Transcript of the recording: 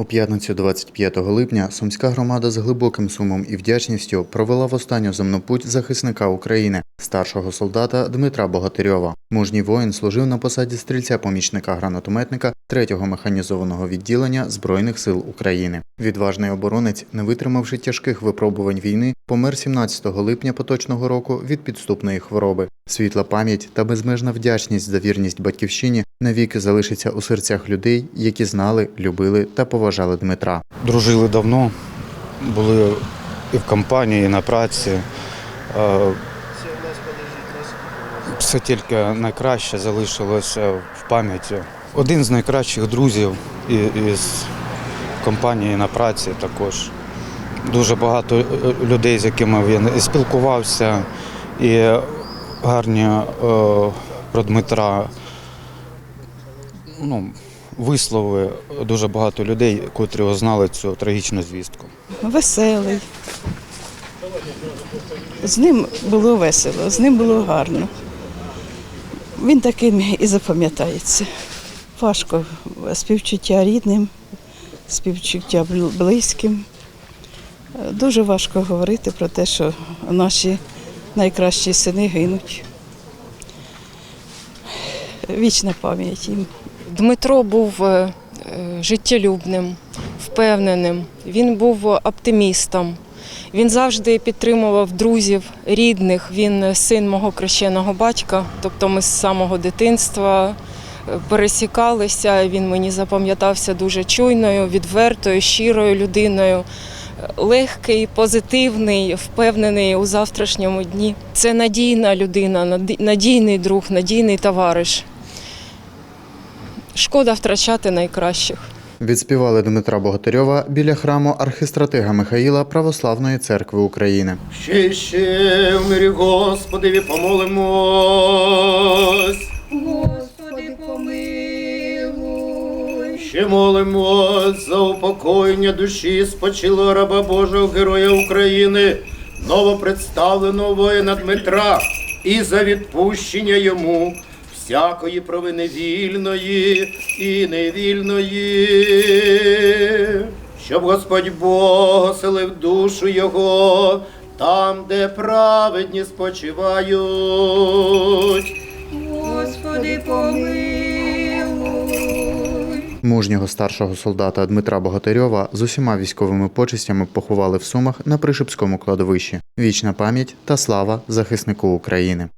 У п'ятницю 25 липня сумська громада з глибоким сумом і вдячністю провела в останню земну путь захисника України, старшого солдата Дмитра Богатирьова. Мужній воїн служив на посаді стрільця-помічника гранатометника 3-го механізованого відділення Збройних сил України. Відважний оборонець, не витримавши тяжких випробувань війни, помер 17 липня поточного року від підступної хвороби. Світла пам'ять та безмежна вдячність за вірність батьківщині навіки залишиться у серцях людей, які знали, любили та поважали Дмитра. Дружили давно, були і в компанії, і на праці. Все тільки найкраще залишилося в пам'яті. Один з найкращих друзів із компанії на праці також. Дуже багато е, людей, з якими він спілкувався, і гарні е, про Дмитра ну, вислови дуже багато людей, котрі узнали цю трагічну звістку. веселий. З ним було весело, з ним було гарно. Він таким і запам'ятається. Важко співчуття рідним, співчуття близьким. Дуже важко говорити про те, що наші найкращі сини гинуть. Вічна пам'ять їм. Дмитро був е, е, життєлюбним, впевненим. Він був оптимістом. Він завжди підтримував друзів, рідних. Він син мого крещеного батька, тобто ми з самого дитинства е, пересікалися. Він мені запам'ятався дуже чуйною, відвертою, щирою людиною. Е, Легкий, позитивний, впевнений у завтрашньому дні. Це надійна людина, надійний друг, надійний товариш. Шкода втрачати найкращих. Відспівали Дмитра Богатирьова біля храму архистратига Михаїла Православної церкви України. Ще ще в мирі Господеві помолимось. Господи, помилуй. Ще молимось за упокоєння душі спочилого раба Божого Героя України, новопредставленого воїна Дмитра, і за відпущення йому всякої провини вільної і невільної, щоб Господь Бог оселив душу його там, де праведні спочивають. Господи, помилуй. Мужнього старшого солдата Дмитра Богатирьова з усіма військовими почестями поховали в Сумах на Пришипському кладовищі. Вічна пам'ять та слава захиснику України.